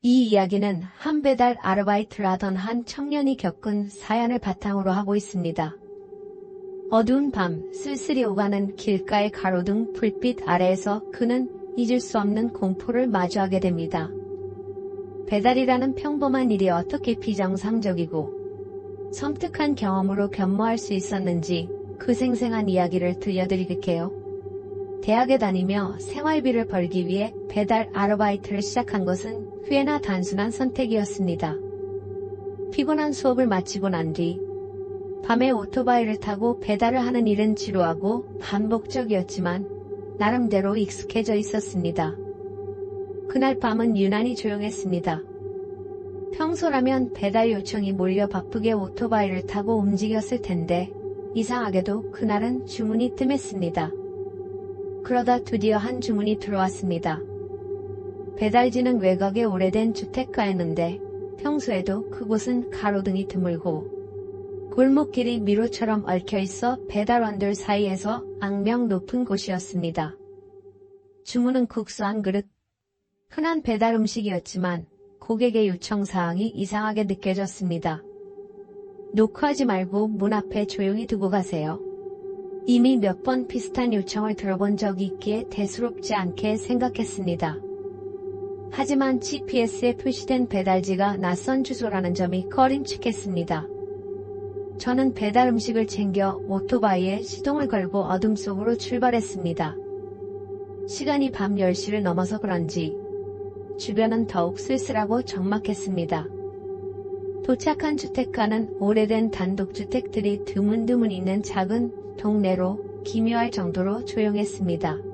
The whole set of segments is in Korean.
이 이야기는 한 배달 아르바이트를 하던 한 청년이 겪은 사연을 바탕으로 하고 있습니다. 어두운 밤 쓸쓸히 오가는 길가의 가로등 불빛 아래에서 그는 잊을 수 없는 공포를 마주하게 됩니다. 배달이라는 평범한 일이 어떻게 비정상적이고 섬뜩한 경험으로 변모할 수 있었는지 그 생생한 이야기를 들려드릴게요. 대학에 다니며 생활비를 벌기 위해 배달 아르바이트를 시작한 것은 꽤나 단순한 선택이었습니다. 피곤한 수업을 마치고 난 뒤 밤에 오토바이를 타고 배달을 하는 일은 지루하고 반복적이었지만 나름대로 익숙해져 있었습니다. 그날 밤은 유난히 조용했습니다. 평소라면 배달 요청이 몰려 바쁘게 오토바이를 타고 움직였을 텐데 이상하게도 그날은 주문이 뜸했습니다. 그러다 드디어 한 주문이 들어왔습니다. 배달지는 외곽의 오래된 주택가였는데 평소에도 그곳은 가로등이 드물고 골목길이 미로처럼 얽혀있어 배달원들 사이에서 악명 높은 곳이었습니다. 주문은 국수 한 그릇. 흔한 배달 음식이었지만 고객의 요청 사항이 이상하게 느껴졌습니다. 녹화하지 말고 문 앞에 조용히 두고 가세요. 이미 몇 번 비슷한 요청을 들어본 적이 있기에 대수롭지 않게 생각했습니다. 하지만 GPS에 표시된 배달지가 낯선 주소라는 점이 꺼림칙했습니다. 저는 배달 음식을 챙겨 오토바이에 시동을 걸고 어둠 속으로 출발했습니다. 시간이 밤 10시를 넘어서 그런지 주변은 더욱 쓸쓸하고 적막했습니다. 도착한 주택가는 오래된 단독주택들이 드문드문 있는 작은 동네로 기묘할 정도로 조용했습니다.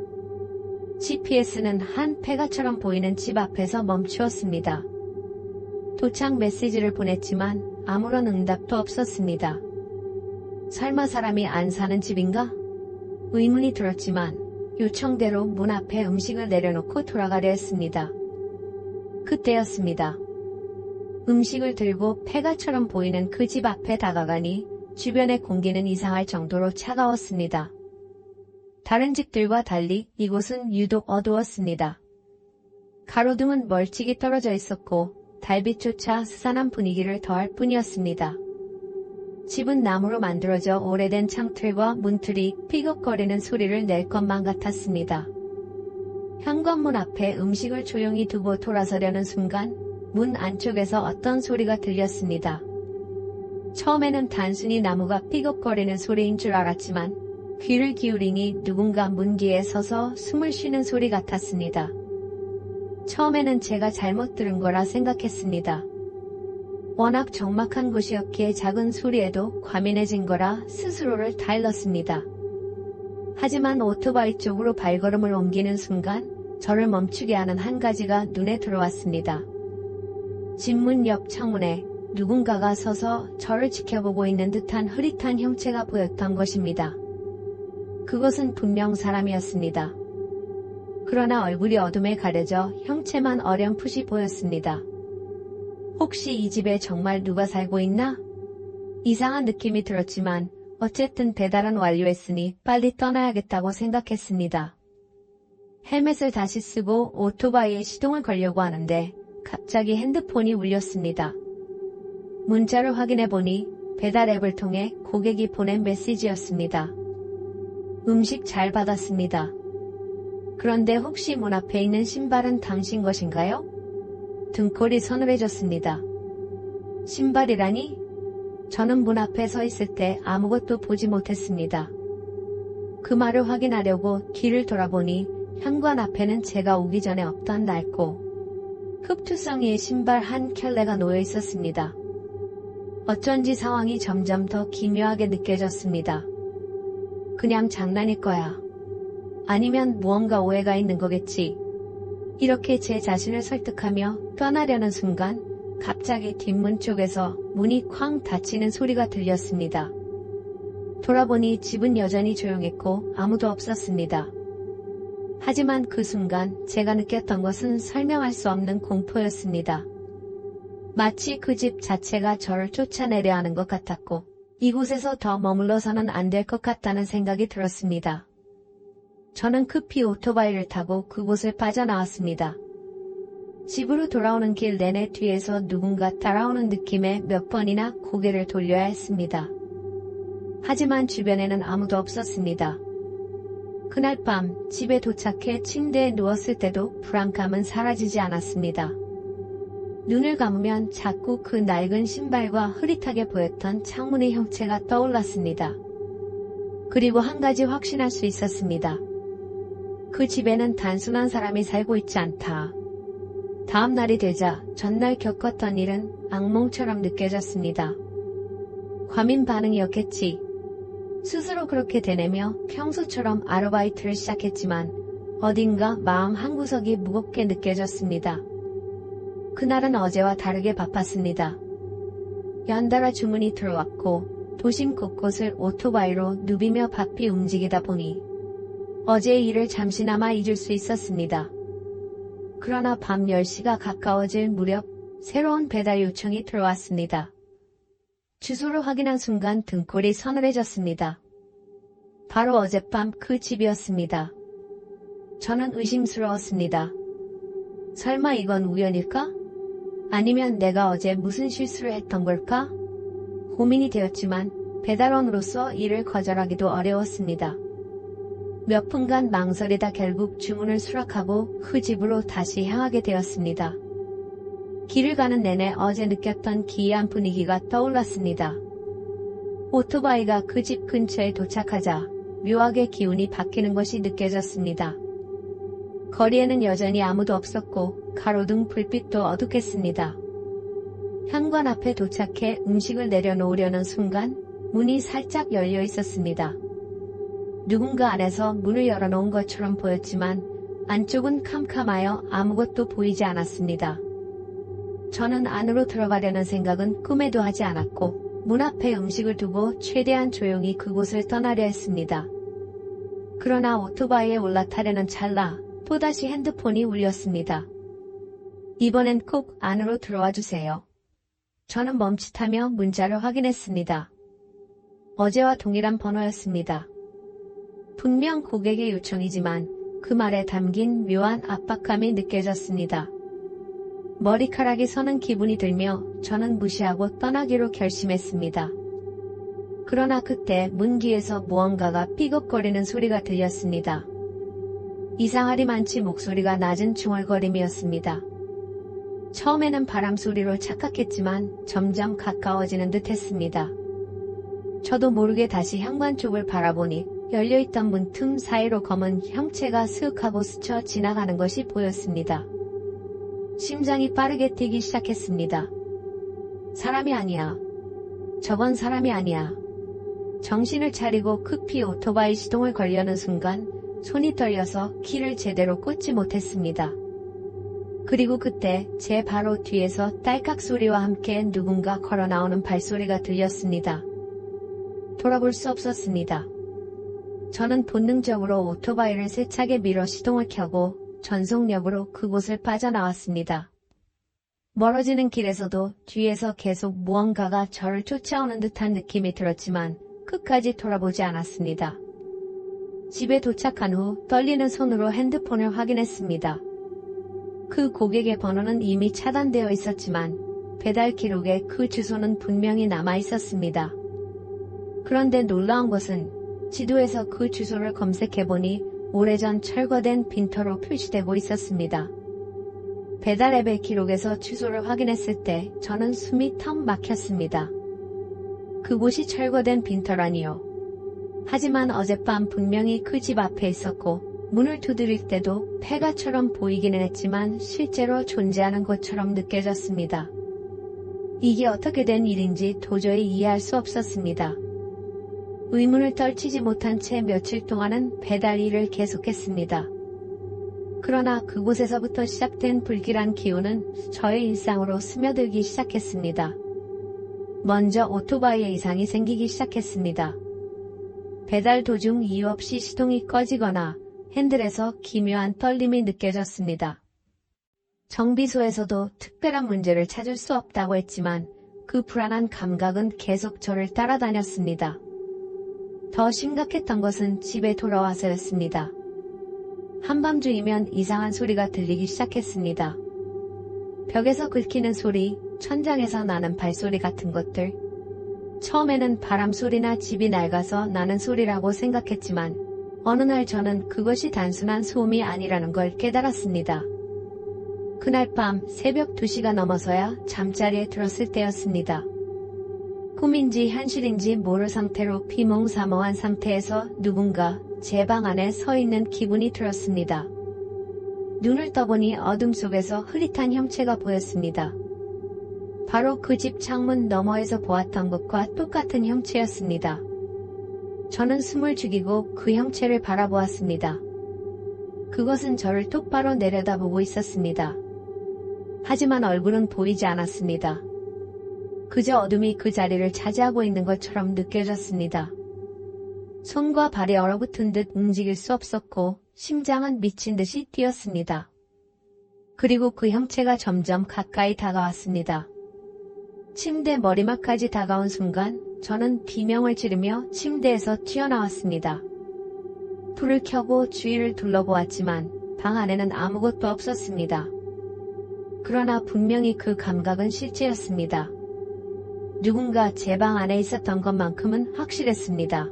GPS는 한 폐가처럼 보이는 집 앞에서 멈추었습니다. 도착 메시지를 보냈지만 아무런 응답도 없었습니다. 설마 사람이 안 사는 집인가? 의문이 들었지만 요청대로 문 앞에 음식을 내려놓고 돌아가려 했습니다. 그때였습니다. 음식을 들고 폐가처럼 보이는 그 집 앞에 다가가니 주변의 공기는 이상할 정도로 차가웠습니다. 다른 집들과 달리 이곳은 유독 어두웠습니다. 가로등은 멀찍이 떨어져 있었고 달빛조차 스산한 분위기를 더할 뿐이었습니다. 집은 나무로 만들어져 오래된 창틀과 문틀이 삐걱거리는 소리를 낼 것만 같았습니다. 현관문 앞에 음식을 조용히 두고 돌아서려는 순간 문 안쪽에서 어떤 소리가 들렸습니다. 처음에는 단순히 나무가 삐걱거리는 소리인 줄 알았지만 귀를 기울이니 누군가 문 뒤에 서서 숨을 쉬는 소리 같았습니다. 처음에는 제가 잘못 들은 거라 생각했습니다. 워낙 적막한 곳이었기에 작은 소리에도 과민해진 거라 스스로를 다일렀습니다. 하지만 오토바이 쪽으로 발걸음을 옮기는 순간 저를 멈추게 하는 한 가지가 눈에 들어왔습니다. 집문 옆 창문에 누군가가 서서 저를 지켜보고 있는 듯한 흐릿한 형체가 보였던 것입니다. 그것은 분명 사람이었습니다. 그러나 얼굴이 어둠에 가려져 형체만 어렴풋이 보였습니다. 혹시 이 집에 정말 누가 살고 있나? 이상한 느낌이 들었지만 어쨌든 배달은 완료했으니 빨리 떠나야겠다고 생각했습니다. 헬멧을 다시 쓰고 오토바이에 시동을 걸려고 하는데 갑자기 핸드폰이 울렸습니다. 문자를 확인해 보니 배달 앱을 통해 고객이 보낸 메시지였습니다. 음식 잘 받았습니다. 그런데 혹시 문 앞에 있는 신발은 당신 것인가요? 등골이 서늘해졌습니다. 신발이라니? 저는 문 앞에 서 있을 때 아무것도 보지 못했습니다. 그 말을 확인하려고 뒤를 돌아보니 현관 앞에는 제가 오기 전에 없던 낡고 흡투성이의 신발 한 켤레가 놓여 있었습니다. 어쩐지 상황이 점점 더 기묘하게 느껴졌습니다. 그냥 장난일 거야. 아니면 무언가 오해가 있는 거겠지. 이렇게 제 자신을 설득하며 떠나려는 순간 갑자기 뒷문 쪽에서 문이 쾅 닫히는 소리가 들렸습니다. 돌아보니 집은 여전히 조용했고 아무도 없었습니다. 하지만 그 순간 제가 느꼈던 것은 설명할 수 없는 공포였습니다. 마치 그 집 자체가 저를 쫓아내려 하는 것 같았고 이곳에서 더 머물러서는 안 될 것 같다는 생각이 들었습니다. 저는 급히 오토바이를 타고 그곳을 빠져나왔습니다. 집으로 돌아오는 길 내내 뒤에서 누군가 따라오는 느낌에 몇 번이나 고개를 돌려야 했습니다. 하지만 주변에는 아무도 없었습니다. 그날 밤 집에 도착해 침대에 누웠을 때도 불안감은 사라지지 않았습니다. 눈을 감으면 자꾸 그 낡은 신발과 흐릿하게 보였던 창문의 형체가 떠올랐습니다. 그리고 한 가지 확신할 수 있었습니다. 그 집에는 단순한 사람이 살고 있지 않다. 다음 날이 되자 전날 겪었던 일은 악몽처럼 느껴졌습니다. 과민 반응이었겠지. 스스로 그렇게 되뇌며 평소처럼 아르바이트를 시작했지만 어딘가 마음 한구석이 무겁게 느껴졌습니다. 그날은 어제와 다르게 바빴습니다. 연달아 주문이 들어왔고 도심 곳곳을 오토바이로 누비며 바삐 움직이다 보니 어제의 일을 잠시나마 잊을 수 있었습니다. 그러나 밤 10시가 가까워질 무렵 새로운 배달 요청이 들어왔습니다. 주소를 확인한 순간 등골이 서늘해졌습니다. 바로 어젯밤 그 집이었습니다. 저는 의심스러웠습니다. 설마 이건 우연일까? 아니면 내가 어제 무슨 실수를 했던 걸까? 고민이 되었지만 배달원으로서 일을 거절하기도 어려웠습니다. 몇 분간 망설이다 결국 주문을 수락하고 그 집으로 다시 향하게 되었습니다. 길을 가는 내내 어제 느꼈던 기이한 분위기가 떠올랐습니다. 오토바이가 그 집 근처에 도착하자 묘하게 기운이 바뀌는 것이 느껴졌습니다. 거리에는 여전히 아무도 없었고 가로등 불빛도 어둑했습니다. 현관 앞에 도착해 음식을 내려놓으려는 순간 문이 살짝 열려 있었습니다. 누군가 안에서 문을 열어놓은 것처럼 보였지만 안쪽은 캄캄하여 아무것도 보이지 않았습니다. 저는 안으로 들어가려는 생각은 꿈에도 하지 않았고 문 앞에 음식을 두고 최대한 조용히 그곳을 떠나려 했습니다. 그러나 오토바이에 올라타려는 찰나 또다시 핸드폰이 울렸습니다. 이번엔 꼭 안으로 들어와 주세요. 저는 멈칫하며 문자를 확인했습니다. 어제와 동일한 번호였습니다. 분명 고객의 요청이지만 그 말에 담긴 묘한 압박감이 느껴졌습니다. 머리카락이 서는 기분이 들며 저는 무시하고 떠나기로 결심했습니다. 그러나 그때 문 뒤에서 무언가가 삐걱거리는 소리가 들렸습니다. 이상하리만치 목소리가 낮은 중얼거림이었습니다. 처음에는 바람 소리로 착각했지만 점점 가까워지는 듯 했습니다. 저도 모르게 다시 현관 쪽을 바라보니 열려있던 문 틈 사이로 검은 형체가 스윽 하고 스쳐 지나가는 것이 보였습니다. 심장이 빠르게 뛰기 시작했습니다. 사람이 아니야. 저건 사람이 아니야. 정신을 차리고 급히 오토바이 시동을 걸려는 순간 손이 떨려서 키를 제대로 꽂지 못했습니다. 그리고 그때 제 바로 뒤에서 딸깍 소리와 함께 누군가 걸어 나오는 발소리가 들렸습니다. 돌아볼 수 없었습니다. 저는 본능적으로 오토바이를 세차게 밀어 시동을 켜고 전속력으로 그곳을 빠져나왔습니다. 멀어지는 길에서도 뒤에서 계속 무언가가 저를 쫓아오는 듯한 느낌이 들었지만 끝까지 돌아보지 않았습니다. 집에 도착한 후 떨리는 손으로 핸드폰을 확인했습니다. 그 고객의 번호는 이미 차단되어 있었지만 배달 기록에 그 주소는 분명히 남아 있었습니다. 그런데 놀라운 것은 지도에서 그 주소를 검색해보니 오래전 철거된 빈터로 표시되고 있었습니다. 배달 앱의 기록에서 주소를 확인했을 때 저는 숨이 턱 막혔습니다. 그곳이 철거된 빈터라니요. 하지만 어젯밤 분명히 그 집 앞에 있었고 문을 두드릴 때도 폐가처럼 보이기는 했지만 실제로 존재하는 것처럼 느껴졌습니다. 이게 어떻게 된 일인지 도저히 이해할 수 없었습니다. 의문을 떨치지 못한 채 며칠 동안은 배달 일을 계속했습니다. 그러나 그곳에서부터 시작된 불길한 기운은 저의 일상으로 스며들기 시작했습니다. 먼저 오토바이에 이상이 생기기 시작했습니다. 배달 도중 이유 없이 시동이 꺼지거나 핸들에서 기묘한 떨림이 느껴졌습니다. 정비소에서도 특별한 문제를 찾을 수 없다고 했지만 그 불안한 감각은 계속 저를 따라다녔습니다. 더 심각했던 것은 집에 돌아와서였습니다. 한밤중이면 이상한 소리가 들리기 시작했습니다. 벽에서 긁히는 소리, 천장에서 나는 발소리 같은 것들. 처음에는 바람 소리나 집이 낡아서 나는 소리라고 생각했지만 어느 날 저는 그것이 단순한 소음이 아니라는 걸 깨달았습니다. 그날 밤 새벽 2시가 넘어서야 잠자리에 들었을 때였습니다. 꿈인지 현실인지 모를 상태로 비몽사몽한 상태에서 누군가 제 방 안에 서 있는 기분이 들었습니다. 눈을 떠보니 어둠 속에서 흐릿한 형체가 보였습니다. 바로 그 집 창문 너머에서 보았던 것과 똑같은 형체였습니다. 저는 숨을 죽이고 그 형체를 바라보았습니다. 그것은 저를 똑바로 내려다보고 있었습니다. 하지만 얼굴은 보이지 않았습니다. 그저 어둠이 그 자리를 차지하고 있는 것처럼 느껴졌습니다. 손과 발이 얼어붙은 듯 움직일 수 없었고 심장은 미친 듯이 뛰었습니다. 그리고 그 형체가 점점 가까이 다가왔습니다. 침대 머리막까지 다가온 순간 저는 비명을 지르며 침대에서 튀어나왔습니다. 불을 켜고 주위를 둘러보았지만 방 안에는 아무것도 없었습니다. 그러나 분명히 그 감각은 실제였습니다. 누군가 제 방 안에 있었던 것만큼은 확실했습니다.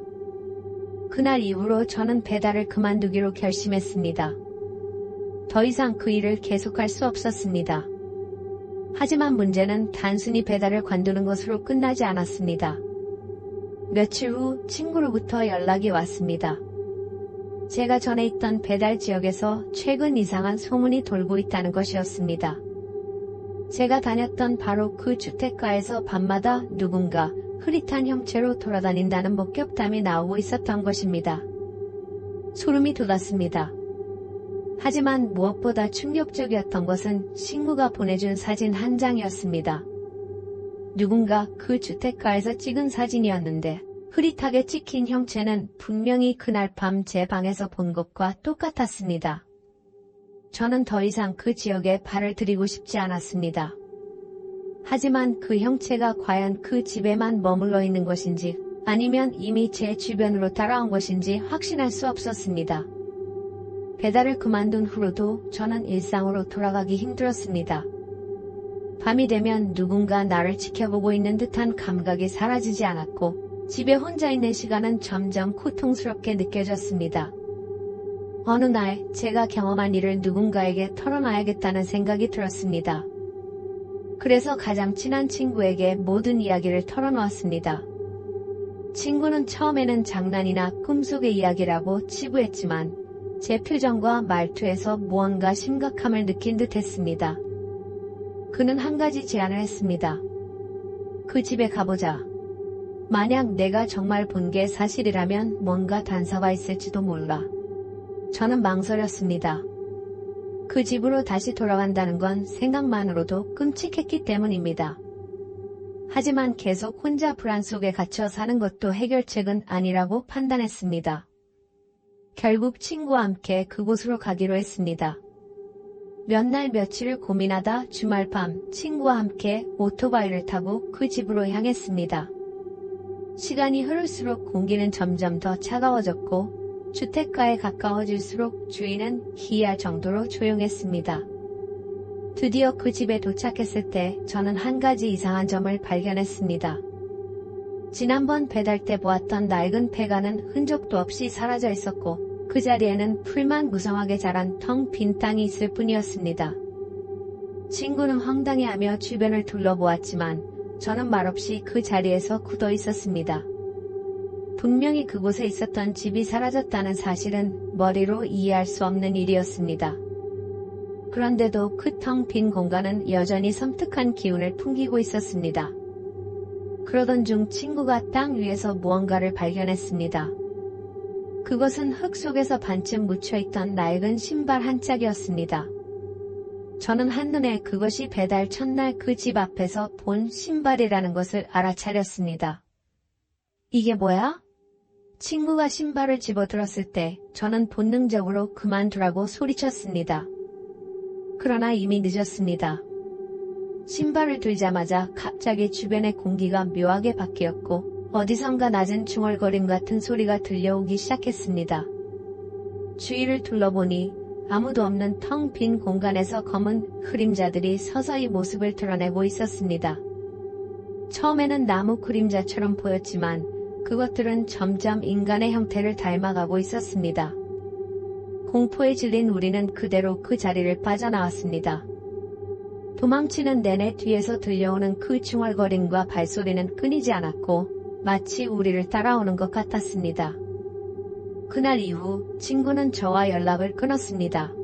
그날 이후로 저는 배달을 그만두기로 결심했습니다. 더 이상 그 일을 계속할 수 없었습니다. 하지만 문제는 단순히 배달을 관두는 것으로 끝나지 않았습니다. 며칠 후 친구로부터 연락이 왔습니다. 제가 전에 있던 배달 지역에서 최근 이상한 소문이 돌고 있다는 것이었습니다. 제가 다녔던 바로 그 주택가에서 밤마다 누군가 흐릿한 형체로 돌아다닌다는 목격담이 나오고 있었던 것입니다. 소름이 돋았습니다. 하지만 무엇보다 충격적이었던 것은 친구가 보내준 사진 한 장이었습니다. 누군가 그 주택가에서 찍은 사진이었는데 흐릿하게 찍힌 형체는 분명히 그날 밤 제 방에서 본 것과 똑같았습니다. 저는 더 이상 그 지역에 발을 들이고 싶지 않았습니다. 하지만 그 형체가 과연 그 집에만 머물러 있는 것인지 아니면 이미 제 주변으로 따라온 것인지 확신할 수 없었습니다. 배달을 그만둔 후로도 저는 일상으로 돌아가기 힘들었습니다. 밤이 되면 누군가 나를 지켜보고 있는 듯한 감각이 사라지지 않았고 집에 혼자 있는 시간은 점점 고통스럽게 느껴졌습니다. 어느 날 제가 경험한 일을 누군가에게 털어놔야겠다는 생각이 들었습니다. 그래서 가장 친한 친구에게 모든 이야기를 털어놓았습니다. 친구는 처음에는 장난이나 꿈속의 이야기라고 치부했지만 제 표정과 말투에서 무언가 심각함을 느낀 듯 했습니다. 그는 한 가지 제안을 했습니다. 그 집에 가보자. 만약 내가 정말 본 게 사실이라면 뭔가 단서가 있을지도 몰라. 저는 망설였습니다. 그 집으로 다시 돌아간다는 건 생각만으로도 끔찍했기 때문입니다. 하지만 계속 혼자 불안 속에 갇혀 사는 것도 해결책은 아니라고 판단했습니다. 결국 친구와 함께 그곳으로 가기로 했습니다. 몇 날 며칠을 고민하다 주말 밤 친구와 함께 오토바이를 타고 그 집으로 향했습니다. 시간이 흐를수록 공기는 점점 더 차가워졌고 주택가에 가까워질수록 주인은 희할 정도로 조용했습니다. 드디어 그 집에 도착했을 때 저는 한 가지 이상한 점을 발견했습니다. 지난번 배달 때 보았던 낡은 폐가는 흔적도 없이 사라져 있었고 그 자리에는 풀만 무성하게 자란 텅 빈 땅이 있을 뿐이었습니다. 친구는 황당해하며 주변을 둘러보았지만 저는 말없이 그 자리에서 굳어 있었습니다. 분명히 그곳에 있었던 집이 사라졌다는 사실은 머리로 이해할 수 없는 일이었습니다. 그런데도 그 텅 빈 공간은 여전히 섬뜩한 기운을 풍기고 있었습니다. 그러던 중 친구가 땅 위에서 무언가를 발견했습니다. 그것은 흙 속에서 반쯤 묻혀있던 낡은 신발 한 짝이었습니다. 저는 한눈에 그것이 배달 첫날 그 집 앞에서 본 신발이라는 것을 알아차렸습니다. 이게 뭐야? 친구가 신발을 집어들었을 때 저는 본능적으로 그만두라고 소리쳤습니다. 그러나 이미 늦었습니다. 신발을 들자마자 갑자기 주변의 공기가 묘하게 바뀌었고 어디선가 낮은 중얼거림 같은 소리가 들려오기 시작했습니다. 주위를 둘러보니 아무도 없는 텅 빈 공간에서 검은 그림자들이 서서히 모습을 드러내고 있었습니다. 처음에는 나무 그림자처럼 보였지만 그것들은 점점 인간의 형태를 닮아가고 있었습니다. 공포에 질린 우리는 그대로 그 자리를 빠져나왔습니다. 도망치는 내내 뒤에서 들려오는 그 중얼거림과 발소리는 끊이지 않았고 마치 우리를 따라오는 것 같았습니다. 그날 이후 친구는 저와 연락을 끊었습니다.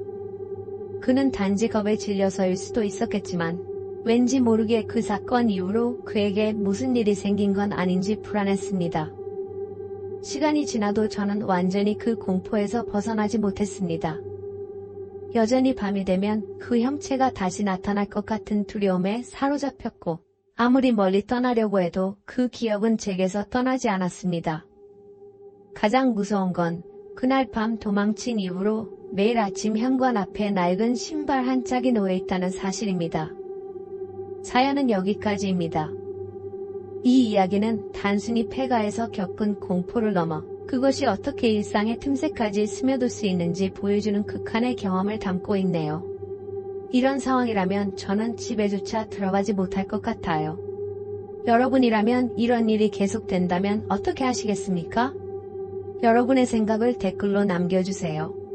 그는 단지 겁에 질려서일 수도 있었겠지만 왠지 모르게 그 사건 이후로 그에게 무슨 일이 생긴 건 아닌지 불안했습니다. 시간이 지나도 저는 완전히 그 공포에서 벗어나지 못했습니다. 여전히 밤이 되면 그 형체가 다시 나타날 것 같은 두려움에 사로잡혔고 아무리 멀리 떠나려고 해도 그 기억은 제게서 떠나지 않았습니다. 가장 무서운 건 그날 밤 도망친 이후로 매일 아침 현관 앞에 낡은 신발 한 짝이 놓여 있다는 사실입니다. 사연은 여기까지입니다. 이 이야기는 단순히 폐가에서 겪은 공포를 넘어 그것이 어떻게 일상의 틈새까지 스며들 수 있는지 보여주는 극한의 경험을 담고 있네요. 이런 상황이라면 저는 집에조차 들어가지 못할 것 같아요. 여러분이라면 이런 일이 계속된다면 어떻게 하시겠습니까? 여러분의 생각을 댓글로 남겨주세요.